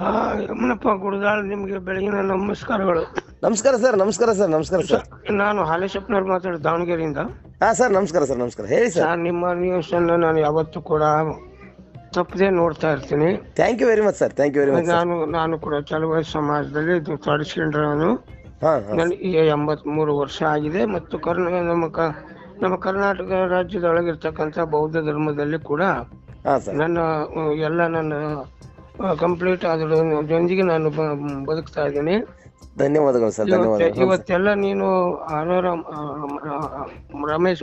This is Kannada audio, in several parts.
ಯಮನಪ್ಪ ಗುಡದಾಳ್ ನಿಮ್ಗೆ ಬೆಳಗಿನ ನಮಸ್ಕಾರಗಳು. ನಮಸ್ಕಾರ ಸರ್ ನಮಸ್ಕಾರ ಸರ್ ನಮಸ್ಕಾರ ಸರ್. ನಾನು ಹಾಲೇಶಪ್ಪನವ್ರು ಮಾತಾಡೋದು ದಾವಣಗೆರೆಯಿಂದ. ಹಾ ಸರ್ ನಮಸ್ಕಾರ ಸರ್ ನಮಸ್ಕಾರ. ಹೇಳಿ ಸರ್. ನಿಮ್ಮ ನ್ಯೂಸ್ ಅನ್ನು ನಾನು ಯಾವತ್ತೂ ಕೂಡ ತಪ್ಪದೆ ನೋಡ್ತಾ ಇರ್ತೀನಿ. Thank you very much sir thank you very much ನಾನು ನಾನು ಕೂಡ ಚಲುವ ಸಮಾಜದಲ್ಲಿ ಇದು ತೊಡಸ್ಕೊಂಡ್ರೆ ನಾನು ನನಗೆ ಎಂಬತ್ಮೂರು ವರ್ಷ ಆಗಿದೆ ಮತ್ತು ಕರ್ನ ನಮ್ಮ ಕ ನಮ್ಮ ಕರ್ನಾಟಕ ರಾಜ್ಯದೊಳಗಿರ್ತಕ್ಕಂಥ ಬೌದ್ಧ ಧರ್ಮದಲ್ಲಿ ಕೂಡ ನನ್ನ ಎಲ್ಲ ನನ್ನ ಕಂಪ್ಲೀಟ್ ಅದರ ಜೊತೆಗೆ ನಾನು ಬದುಕ್ತಾ ಇದ್ದೀನಿ. ಧನ್ಯವಾದಗಳು ಸರ್ ಇವತ್ತೆ- ಧನ್ಯವಾದಗಳು. ಇವತ್ತೆಲ್ಲ ನೀನು ಆ, ರಮೇಶ್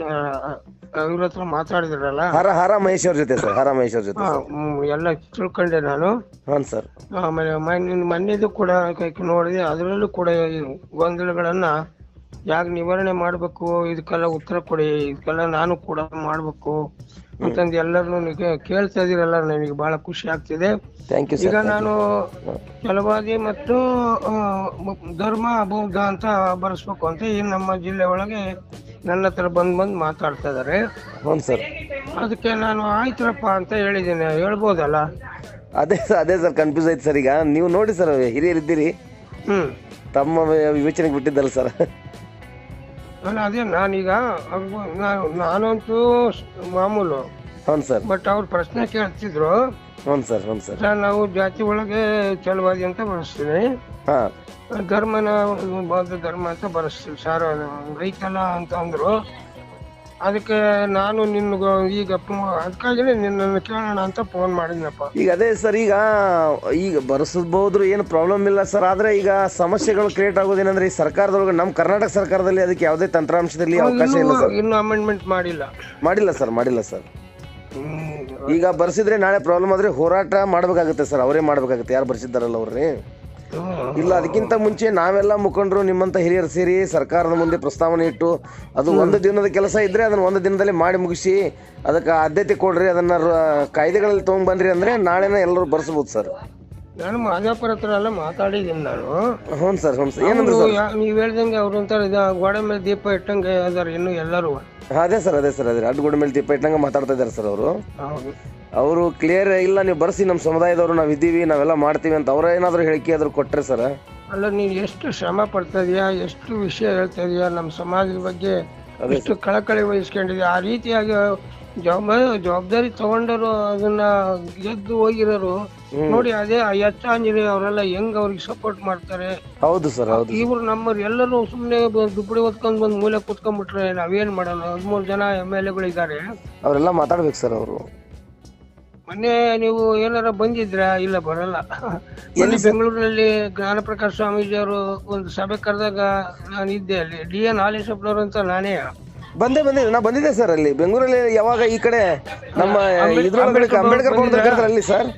ಇವ್ರ ಹತ್ರ ಮಾತಾಡಿದ್ರಲ್ಲ? ಹರ ಹರ ಮಹೇಶ್ ಅವ್ರ ಜೊತೆ ಸರ್ ಹರ ಮಹೇಶ್ ಅವ್ರ ಜೊತೆ ಎಲ್ಲ ತಿಳ್ಕೊಂಡೆ ನಾನು. ಹಾಂ ಸರ್. ಆಮೇಲೆ ಮೊನ್ನೆ ಮೊನ್ನೆದು ಕೂಡ ಕೈ- ನೋಡಿದೆ ಅದರಲ್ಲೂ ಕೂಡ ಈ ಗೊಂದಲಗಳನ್ನ ಯಾಕೆ ನಿವಾರಣೆ ಮಾಡ್ಬೇಕು? ಇದಕ್ಕೆಲ್ಲ ಉತ್ತರ ಕೊಡಿ. ಇದಕ್ಕೆಲ್ಲ ನಾನು ಕೂಡ ಮಾಡ್ಬೇಕು ಅಂತಂದು ಎಲ್ಲರನ್ನು ಕೇಳ್ತಾ ಇದೀರಲ್ಲ ನನಗೆ ಬಹಳ ಖುಷಿ ಆಗ್ತಿದೆ. ಈಗ ನಾನು ಕೆಲವಾಗಿ ಮತ್ತು ಧರ್ಮ ಬೌದ್ಧ ಅಂತ ಬರೆಸ್ಬೇಕು ಅಂತ ಈ ನಮ್ಮ ಜಿಲ್ಲೆ ಒಳಗೆ ನನ್ನ ಹತ್ರ ಬಂದ್ ಬಂದ್ ಮಾತಾಡ್ತಾ ಇದಾರೆ ಅದಕ್ಕೆ ನಾನು ಆಯ್ತರಪ್ಪ ಅಂತ ಹೇಳಿದ್ದೀನಿ. ಹೇಳ್ಬೋದಲ್ಲ? ಅದೇ ಸರ್ ಅದೇ ಸರ್ ಕನ್ಫ್ಯೂಸ್ ಆಯ್ತು ಸರ್ ಈಗ. ನೀವು ನೋಡಿ ಸರ್ ಹಿರಿಯರಿದ್ದೀರಿ. ತಮ್ಮ ವಿವೇಚನೆಗೆ ಬಿಟ್ಟಿದ್ದಲ್ಲ ಸರ್. ಅಲ್ಲ ಅದೇ ನಾನೀಗ ನಾನು- ನಾನಂತೂ ಮಾಮೂಲು. ಹ್ಞೂ ಸರ್. ಬಟ್ ಅವ್ರು ಪ್ರಶ್ನೆ ಕೇಳ್ತಿದ್ರು. ಹ್ಞೂ ಸರ್ ಹ್ಞೂ ಸರ್. ನಾವು ಜಾತಿ ಒಳಗೆ ಚಲವಾದಿ ಅಂತ ಬರೆಸ್ತೀನಿ. ಹಾಂ. ಧರ್ಮನ ಬೌದ್ಧ ಧರ್ಮ ಅಂತ ಬರೆಸ್ತೀವಿ. ಸರ್ ರೈತಲ್ಲ ಅಂತ ಅಂದ್ರು. ಅದಕ್ಕೆ ನಾನು ನಿನ್ಗೆ ಈಗ ಅದಕ್ಕಾಗಿನೇ ನಿನ್ನನ್ನು ಕೇಳೋಣ ಅಂತ ಫೋನ್ ಮಾಡಿದ್ನಪ್ಪ. ಈಗ ಅದೇ ಸರ್ ಈಗ ಈಗ ಬರ್ಸಬಹುದ್ರು ಏನು ಪ್ರಾಬ್ಲಮ್ ಇಲ್ಲ ಸರ್. ಆದ್ರೆ ಈಗ ಸಮಸ್ಯೆಗಳು ಕ್ರಿಯೇಟ್ ಆಗೋದೇನಂದ್ರೆ ಈ ಸರ್ಕಾರದೊಳಗೆ ನಮ್ಮ ಕರ್ನಾಟಕ ಸರ್ಕಾರದಲ್ಲಿ ಅದಕ್ಕೆ ಯಾವುದೇ ತಂತ್ರಾಂಶದಲ್ಲಿ ಅವಕಾಶ ಇಲ್ಲ ಸರ್. ಇನ್ನೂ ಅಮೆಂಡ್ಮೆಂಟ್ ಮಾಡಿಲ್ಲ. ಮಾಡಿಲ್ಲ ಸರ್ ಮಾಡಿಲ್ಲ ಸರ್. ಈಗ ಬರ್ಸಿದ್ರೆ ನಾಳೆ ಪ್ರಾಬ್ಲಮ್ ಆದ್ರೆ ಹೋರಾಟ ಮಾಡಬೇಕಾಗುತ್ತೆ ಸರ್. ಅವರೇ ಮಾಡ್ಬೇಕಾಗುತ್ತೆ. ಯಾರು ಬರ್ಸಿದ್ದಾರಲ್ಲ ಅವ್ರಿ. ಇಲ್ಲ ಅದಕ್ಕಿಂತ ಮುಂಚೆ ನಾವೆಲ್ಲ ಮುಖಂಡರು ನಿಮ್ಮಂತ ಹಿರಿಯರು ಸೇರಿ ಸರ್ಕಾರದ ಮುಂದೆ ಪ್ರಸ್ತಾವನೆ ಇಟ್ಟು ಅದು ಒಂದು ದಿನದ ಕೆಲಸ ಇದ್ರೆ ಅದನ್ನ ಒಂದು ದಿನದಲ್ಲಿ ಮಾಡಿ ಮುಗಿಸಿ ಅದಕ್ಕೆ ಆದ್ಯತೆ ಕೊಡ್ರಿ ಅದನ್ನ ಕಾಯ್ದೆಗಳಲ್ಲಿ ತಗೊಂಡ್ಬನ್ರಿ ಅಂದ್ರೆ ನಾಳೆನ ಎಲ್ಲರೂ ಬರ್ಸ್ಬೋದು ಸರ್. ನಾನು ಮಾದಾಪುರ ಹತ್ರ ಎಲ್ಲ ಮಾತಾಡಿದ್ದೀನಿ ನಾನು. ಹ್ಞೂ ಸರ್ ಹ್ಞೂ ಸರ್. ಏನಂದ್ರೆ ಸರ್? ನೀವ್ ಹೇಳ್ದಂಗೆ ಅವ್ರು ಇದು ಗೋಡೆ ಮೇಲೆ ದೀಪ ಇಟ್ಟಂಗೆ ಅದಾರ ಇನ್ನು ಎಲ್ಲರೂ. ಅದೇ ಸರ್ ಅದೇ ಸರ್ ಅದೇ ಗೋಡೆ ಮೇಲೆ ದೀಪ ಇಟ್ಟಂಗೆ ಮಾತಾಡ್ತಾ ಇದ್ದಾರೆ ಸರ್ ಅವರು. ಹೌದು. ಅವರು ಕ್ಲಿಯರ್ ಇಲ್ಲ ನೀವು ಬರ್ಸಿ ನಮ್ಮ ಸಮುದಾಯದವರು ನಾವು ಇದ್ದೀವಿ ನಾವೆಲ್ಲ ಮಾಡ್ತೀವಿ ಅಂತ ಅವ್ರ ಏನಾದರೂ ಹೇಳಿಕೆ ಆದರೂ ಕೊಟ್ಟರೆ ಸರ್? ಅಲ್ಲ ನೀವು ಎಷ್ಟು ಶ್ರಮ ಪಡ್ತಾ ಇದೀಯಾ ಎಷ್ಟು ವಿಷಯ ಹೇಳ್ತಾ ಇದೀಯಾ ನಮ್ಮ ಸಮಾಜದ ಬಗ್ಗೆ ಎಷ್ಟು ಕಳಕಳಿ ವಹಿಸ್ಕೊಂಡಿದ್ಯಾ ಆ ರೀತಿಯಾಗಿ ಜವಾಬ್ದಾರಿ ಜವಾಬ್ದಾರಿ ತಗೊಂಡರು ಅದನ್ನ ಗೆದ್ದು ಹೋಗಿರೋರು ನೋಡಿ ಅದೇ ಆ ಎಚ್ ಆಂಜನೇಯ ಅವರೆಲ್ಲ ಹೆಂಗ್ ಅವ್ರಿಗೆ ಸಪೋರ್ಟ್ ಮಾಡ್ತಾರೆ? ಹೌದು ಸರ್ ಹೌದು ಇವ್ರು ನಮ್ಮ ಎಲ್ಲರೂ ಸುಮ್ಮನೆ ದುಪ್ಪಡಿ ಹೊತ್ಕೊಂಡ್ ಬಂದ್ ಮೂಲೆ ಕುತ್ಕೊಂಡ್ಬಿಟ್ರೆ ನಾವೇನ್ ಮಾಡೋಣ? ಹದಿಮೂರು ಜನ ಎಂ ಎಲ್ ಎಗಳಿದ್ದಾರೆ. ಅವರೆಲ್ಲ ಮಾತಾಡ್ಬೇಕು ಸರ್ ಅವರು. ಮೊನ್ನೆ ನೀವು ಏನಾರ ಬಂದಿದ್ರ? ಇಲ್ಲ ಬರಲ್ಲ. ಎಲ್ಲಿ ಬೆಂಗಳೂರಿನಲ್ಲಿ ಜ್ಞಾನಪ್ರಕಾಶ್ ಸ್ವಾಮೀಜಿ ಅವರು ಒಂದು ಸಭೆ ಕರೆದಾಗ ನಾನು ಇದ್ದೆ ಅಲ್ಲಿ. ಡಿ ಎನ್ ಹಾಲೇಶಪ್ಪನವರು ಅಂತ ನಾನೇ. ಬಂದೆ ಬಂದೆ ನಾ ಬಂದಿದ್ದೆ ಸರ್ ಅಲ್ಲಿ. ಬೆಂಗಳೂರಲ್ಲಿ ಯಾವಾಗ ಈ ಕಡೆ ನಮ್ಮ ಇದ್ರೊಳಗಡೆ ಅಂಬೇಡ್ಕರ್ ಅಂಬೇಡ್ಕರ್ ಅಲ್ಲಿ ಸರ್?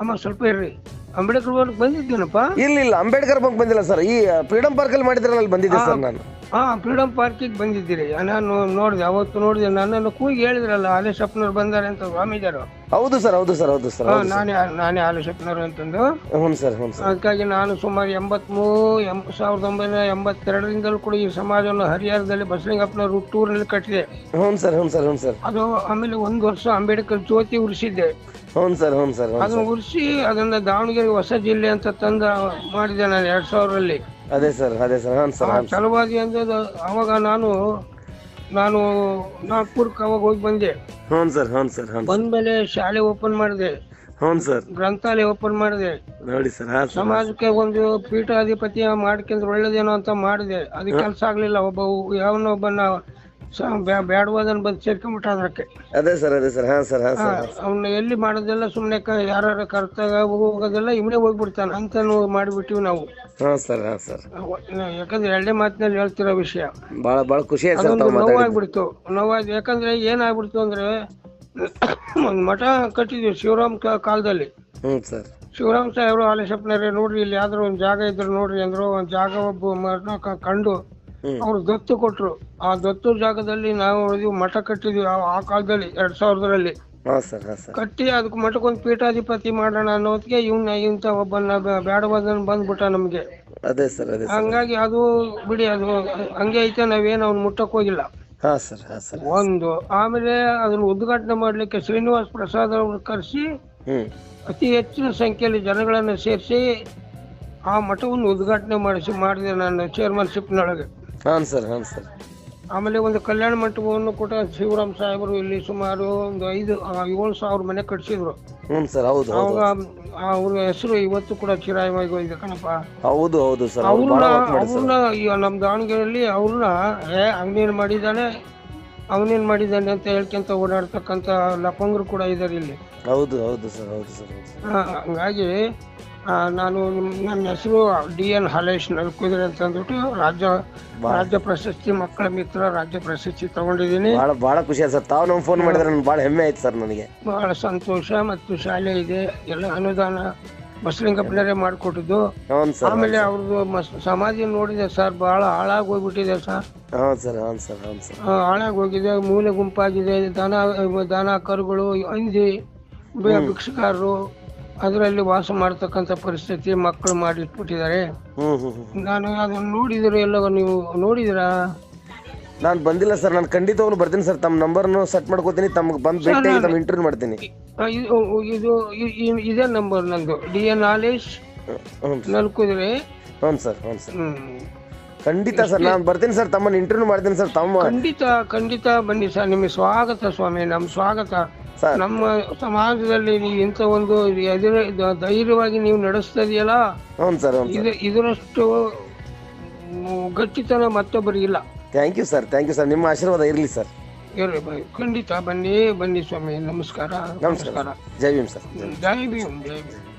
ಅಮ್ಮ ಸ್ವಲ್ಪ ಇರ್ರಿ. ಅಂಬೇಡ್ಕರ್ ಬಂದಿದ್ದೇನಪ್ಪ? ಇಲ್ಲ ಇಲ್ಲ ಅಂಬೇಡ್ಕರ್ ಬಂಕ್ ಬಂದಿಲ್ಲ ಸರ್. ಈ ಫ್ರೀಡಂ ಪಾರ್ಕ್ ಅಲ್ಲಿ ಮಾಡಿದ್ರಲ್ಲ ಅಲ್ಲಿ ಬಂದಿದ್ದೆ ಸರ್ ನಾನು. ಹಾ ಫ್ರೀಡಮ್ ಪಾರ್ಕಿಗೆ ಬಂದಿದ್ದೀರಿ. ನಾನು ನೋಡಿದೆ ಅವತ್ತು ನೋಡಿದೆ ನನ್ನನ್ನು ಕೂಗಿ ಹೇಳಿದ್ರಲ್ಲ ಹಾಲೇಶಪ್ಪನವ್ರು ಬಂದಾರೆ ಅಂತ ಸ್ವಾಮೀಜರು ಹೌದು ಸರ್ ಹೌದು ಸರ್ ಹೌದು ಸರ್ ನಾನೇ ನಾನೇ ನಾನೇ ಹಾಲೇಶಪ್ಪನವ್ರು ಅಂತಂದು. ಹ್ಞೂ ಸರ್ ಹ್ಞೂ ಸರ್. ಅದಕ್ಕಾಗಿ ನಾನು ಸುಮಾರು ಎಂಬತ್ಮೂರು ಎಂ ಸಾವಿರದ ಒಂಬೈನೂರ ಎಂಬತ್ತೆರಡರಿಂದಲೂ ಕೂಡ ಈ ಸಮಾಜವನ್ನು ಹರಿಹರದಲ್ಲಿ ಬಸಲಿಂಗಪ್ಪನವ್ರು ಹುಟ್ಟೂರಿನಲ್ಲಿ ಕಟ್ಟಿದೆ. ಹ್ಞೂ ಸರ್ ಹ್ಞೂ ಸರ್ ಹ್ಞೂ ಸರ್. ಅದು ಆಮೇಲೆ ಒಂದು ವರ್ಷ ಅಂಬೇಡ್ಕರ್ ಜ್ಯೋತಿ ಉರಿಸಿದ್ದೆ. ಹ್ಞೂ ಸರ್ ಹ್ಞೂ ಸರ್ ಅದನ್ನು ಉರಿಸಿ ಅದನ್ನು ದಾವಣಗೆರೆ ಹೊಸ ಜಿಲ್ಲೆ ಅಂತ ತಂದ ಮಾಡಿದೆ ನಾನು ಎರಡು ಸಾವಿರರಲ್ಲಿ. ಅದೇ ಸರ್ ಅದೇ ಸರ್ ಹಾಂ ಸರ್ ಹಾಂ ಚಲವಾದಿ ಅಂದ್ರೆ ಅವಾಗ ನಾನು ನಾನು ನಾಗ್ಪುರಕ್ಕೆ ಅವಾಗ ಹೋಗಿ ಬಂದೆ. ಹ್ಞೂ ಸರ್ ಹ್ಞೂ ಸರ್ ಹ್ಞೂ ಬಂದ್ಮೇಲೆ ಶಾಲೆ ಓಪನ್ ಮಾಡಿದೆ. ಹ್ಞೂ ಸರ್. ಗ್ರಂಥಾಲಯ ಓಪನ್ ಮಾಡಿದೆ. ನೋಡಿ ಸರ್ ಹಾಂ ಸರ್ ಸಮಾಜಕ್ಕೆ ಒಂದು ಪೀಠಾಧಿಪತಿ ಮಾಡ್ಕೊಂಡ್ರೆ ಒಳ್ಳೇದೇನೋ ಅಂತ ಮಾಡಿದೆ. ಅದಕ್ಕೆ ಕೆಲಸ ಆಗ್ಲಿಲ್ಲ. ಒಬ್ಬ ಯಾವನೋ ಬ್ಯಾಡವಾದನ್ ಬಂದು ಸೇರ್ಕೊಂಡ್ಬಿಟ್ಟ ಅದಕ್ಕೆ ಅದೇ ಸರ್ ಅದೇ ಸರ್ ಹಾ ಸರ್ ಹಾ ಸರ್. ಅವನ್ನ ಎಲ್ಲಿ ಮಾಡೋದೆಲ್ಲ ಸುಮ್ಮನೆ ಯಾರು ಕರ್ತಾಗ ಹೋಗೋದೆಲ್ಲ ಇವನೇ ಹೋಗ್ಬಿಡ್ತಾನೆ ಅಂತ ಮಾಡಿಬಿಟ್ಟಿವಿ ನಾವು. ಹಾ ಸರ್ ಹಾ ಸರ್. ಯಾಕಂದ್ರೆ ಎರಡೇ ಮಾತಿನಲ್ಲಿ ಹೇಳ್ತಿರೋ ವಿಷಯ. ಬಹಳ ಬಹಳ ಖುಷಿ ನೋವಾಗ್ಬಿಡ್ತು ನೋವಾಯ್ತು ಯಾಕಂದ್ರೆ ಏನಾಗ್ಬಿಡ್ತು ಅಂದ್ರೆ ಒಂದು ಮಠ ಕಟ್ಟಿದ್ವಿ ಶಿವರಾಮ್ ಕಾಲದಲ್ಲಿ. ಹ್ಮ್ ಸರ್. ಶಿವರಾಮ್ ಸಾಹೇಬ್ರು ಹಾಲೇಶಪ್ಪನವ್ರೆ ನೋಡ್ರಿ ಇಲ್ಲಿ ಯಾವ್ದಾರು ಒಂದು ಜಾಗ ಇದ್ರೆ ನೋಡ್ರಿ ಅಂದ್ರು ಒಂದು ಜಾಗ ಒಬ್ಬ ಕಂಡು. ಅವ್ರು ದತ್ತು ಕೊಟ್ರು. ಆ ದತ್ತು ಜಾಗದಲ್ಲಿ ನಾವು ಇದು ಮಠ ಕಟ್ಟಿದ್ವಿ ಆ- ಕಾಲದಲ್ಲಿ ಎರಡ್ ಸಾವಿರದಲ್ಲಿ ಕಟ್ಟಿ ಅದಕ್ಕೆ ಮಠಕ್ಕೊಂದು ಪೀಠಾಧಿಪತಿ ಮಾಡೋಣ ಅನ್ನೋದಕ್ಕೆ ಇವ್ನ ಇಂಥ ಒಬ್ಬನ ಬೇಡವಾದನ್ ಬಂದ್ಬಿಟ್ಟ ನಮ್ಗೆ. ಅದೇ ಸರ್ ಅದೇ ಹಂಗಾಗಿ ಅದು ಬಿಡಿ ಅದು ಹಂಗೆ ಐತೆ ನಾವೇನು ಅವ್ನು ಮುಟ್ಟಕ್ ಹೋಗಿಲ್ಲ. ಒಂದು ಆಮೇಲೆ ಅದನ್ನ ಉದ್ಘಾಟನೆ ಮಾಡ್ಲಿಕ್ಕೆ ಶ್ರೀನಿವಾಸ್ ಪ್ರಸಾದ್ ಅವ್ರು ಕರೆಸಿ ಅತಿ ಹೆಚ್ಚಿನ ಸಂಖ್ಯೆಯಲ್ಲಿ ಜನಗಳನ್ನ ಸೇರಿಸಿ ಆ ಮಠವನ್ನು ಉದ್ಘಾಟನೆ ಮಾಡಿಸಿ ಮಾಡಿದೆ ನಾನು ಚೇರ್ಮನ್ಶಿಪ್ನೊಳಗೆ ಹಾಂ ಸರ್ ಹಾಂ ಸರ್. ಆಮೇಲೆ ಒಂದು ಕಲ್ಯಾಣ ಮಂಟಪವನ್ನು ಕೂಡ ಶಿವರಾಮ್ ಸಾಹೇಬರು ಇಲ್ಲಿ ಸುಮಾರು ಒಂದು ಐದು ಏಳು ಸಾವಿರ ಮನೆ ಕಟ್ಸಿದ್ರು. ಹ್ಞೂ ಸರ್ ಹೌದು ಅವಾಗ ಅವ್ರ ಹೆಸರು ಇವತ್ತು ಕೂಡ ಚಿರಾಯವಾಗಿ ಹೋಗಿದೆ ಕಣಪ್ಪ. ಹೌದು ಹೌದು ಸರ್ ಅವ್ರು ಅವ್ರನ್ನ ಅವ್ರನ್ನ ಈಗ ನಮ್ಮ ದಾವಣಗೆರೆಯಲ್ಲಿ ಅವ್ರನ್ನ ಏ ಅವನೇನ್ ಮಾಡಿದ್ದಾನೆ ಅವನೇನ್ ಮಾಡಿದ್ದಾನೆ ಅಂತ ಹೇಳ್ಕೊಂತ ಓಡಾಡ್ತಕ್ಕಂಥ ಲಪಂಗರು ಕೂಡ ಇದ್ದಾರೆ ಇಲ್ಲಿ. ಹೌದು ಹೌದು ಸರ್ ಹೌದು ಸರ್ ಹಂಗಾಗಿ ನಾನು ನನ್ನ ಹೆಸರು ಡಿ ಎನ್ ಹಾಲೇಶ್ ನಲ್ಕುದ್ರೆ ಅಂತ ಅಂದ್ಬಿಟ್ಟು ರಾಜ್ಯ ರಾಜ್ಯ ಪ್ರಶಸ್ತಿ ಮಕ್ಕಳ ಮಿತ್ರ ರಾಜ್ಯ ಪ್ರಶಸ್ತಿ ತಗೊಂಡಿದ್ದೀನಿ. ಬಹಳ ಬಹಳ ಖುಷಿ ಸರ್. ತಾವು ನಮ್ಗೆ ಫೋನ್ ಮಾಡಿದ್ರೆ ನನ್ಗೆ ಭಾಳ ಹೆಮ್ಮೆ ಆಯ್ತು ಸರ್ ನನಗೆ. ಬಹಳ ಸಂತೋಷ ಮತ್ತು ಶಾಲೆ ಇದೆ. ಎಲ್ಲ ಅನುದಾನ ಬಸಲಿಂಗಪ್ಪನರೇ ಮಾಡಿಕೊಟ್ಟಿದ್ದು. ಆಮೇಲೆ ಅವ್ರದ್ದು ಸಮಾಧಿ ನೋಡಿದೆ ಸರ್. ಬಹಳ ಹಾಳಾಗಿ ಹೋಗ್ಬಿಟ್ಟಿದೆ ಸರ್ ಹಾಳಾಗಿ ಹೋಗಿದೆ ಮೂಲೆ ಗುಂಪಾಗಿದೆ. ದನ ದನ ಕರುಗಳು ಹಂದಿ ಭಿಕ್ಷುಕಾರರು ಅದರಲ್ಲಿ ವಾಸ ಮಾಡ್ತಕ್ಕಂಥ ಪರಿಸ್ಥಿತಿ ಮಕ್ಕಳು ಮಾಡಿಟ್ಬಿಟ್ಟಿದ್ದಾರೆ. ನಾನು ಅದನ್ನು ನೋಡಿದ್ರೆ ಎಲ್ಲ ನೀವು ನೋಡಿದಿರಾ? ನಾನು ಬಂದಿಲ್ಲ ಸರ್ ನಾನು ಖಂಡಿತವಾಗ್ಲೂ ಬರ್ತೀನಿ ಸರ್. ತಮ್ಮ ನಂಬರ್ನು ಸೆಟ್ ಮಾಡ್ಕೋತೀನಿ ತಮ್ಗೆ ಬಂದು ಭೇಟಿಯಾಗಿ ತಮ್ಮ ಇಂಟರ್ವ್ಯೂ ಮಾಡ್ತೀನಿ. ಆ, ಇದು ಇದು ಇ- ಇ- ಇದೇ ನಂಬರ್ ನಂದು. ಡಿ ಎನ್ ಆಲೇಶ್ ಹ್ಞೂ ನಲ್ಕುದ್ರೆ. ಹ್ಞೂ ಸರ್ ಹ್ಞೂ ಸರ್. ಹ್ಮ್. ಖಂಡಿತ ಸರ್ ನಾನು ಬರ್ತೀನಿ ಸರ್ ತಮ್ಮನ್ನ ಇಂಟರ್ವ್ಯೂ ಮಾಡ್ತೀನಿ ಸರ್ ತಮ್ಮ ಖಂಡಿತ ಖಂಡಿತ ಬನ್ನಿ ಸರ್ ನಿಮಗೆ ಸ್ವಾಗತ ಸ್ವಾಮಿ ನಮ್ಮ ಸ್ವಾಗತ. ನಮ್ಮ ಸಮಾಜದಲ್ಲಿ ನೀವು ಇಂಥ ಒಂದು ಎದುರು ಧೈರ್ಯವಾಗಿ ನೀವು ನಡೆಸ್ತಾ ಇದೆಯಲ್ಲ ಹ್ಞೂ ಸರ್ ಇದು ಇದರಷ್ಟು ಗಟ್ಟಿತನ ಮತ್ತೊಬ್ಬರಿಗಿಲ್ಲ thank you sir thank you sir. ನಿಮ್ಮ ಆಶೀರ್ವಾದ ಇರಲಿ ಸರ್. ಇರ್ಲಿ. ಖಂಡಿತ ಬನ್ನಿ ಬನ್ನಿ ಸ್ವಾಮಿ. ನಮಸ್ಕಾರ. ನಮಸ್ಕಾರ. ನಮಸ್ಕಾರ. ಜೈ ಭೀಮ್ ಸರ್. ಜೈ ಭೀಮ್ ಜೈ ಭೀಮ್.